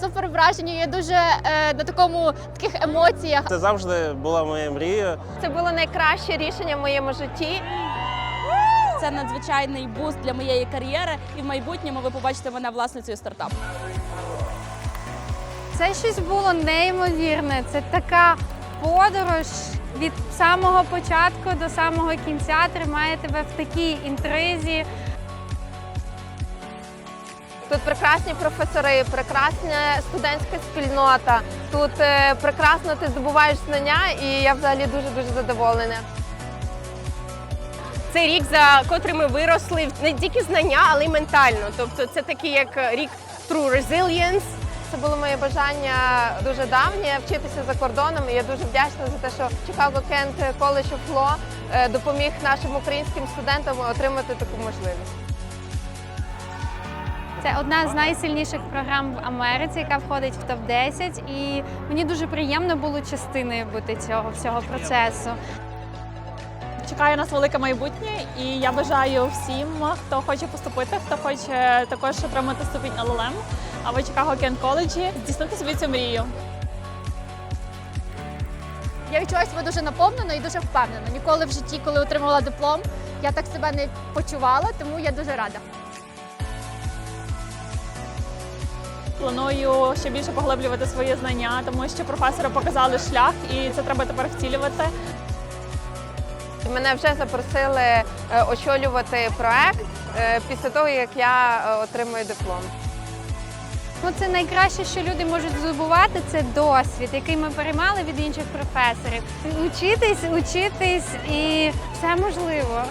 Супер враження. Я дуже е, на такому таких емоціях. Це завжди була моя мрія. Це було найкраще рішення в моєму житті. Це надзвичайний буст для моєї кар'єри, і в майбутньому ви побачите мене власницею стартапу. Це щось було неймовірне. Це така подорож від самого початку до самого кінця тримає тебе в такій інтризі. Тут прекрасні професори, прекрасна студентська спільнота. Тут е, прекрасно ти здобуваєш знання, і я взагалі дуже дуже задоволена. Це рік, за котрий ми виросли не тільки знання, але й ментально. Тобто це такий як рік true resilience. Це було моє бажання дуже давнє вчитися за кордоном. І я дуже вдячна за те, що Chicago Kent College of Law е, допоміг нашим українським студентам отримати таку можливість. Це одна з найсильніших програм в Америці, яка входить в топ 10 І мені дуже приємно було частиною бути цього всього процесу. Чекає нас велике майбутнє, і я бажаю всім, хто хоче поступити, хто хоче також отримати ступінь LLM або Chicago Kent College, здійснити собі цю мрію. Я відчуваю себе дуже наповнено і дуже впевнено. Ніколи в житті, коли отримала диплом, я так себе не почувала, тому я дуже рада. Планую ще більше поглиблювати свої знання, тому що професори показали шлях, і це треба тепер втілювати. Мене вже запросили е, очолювати проект е, після того, як я е, отримую диплом. Ну, це найкраще, що люди можуть здобувати, це досвід, який ми переймали від інших професорів. Учитись, учитись і все можливо.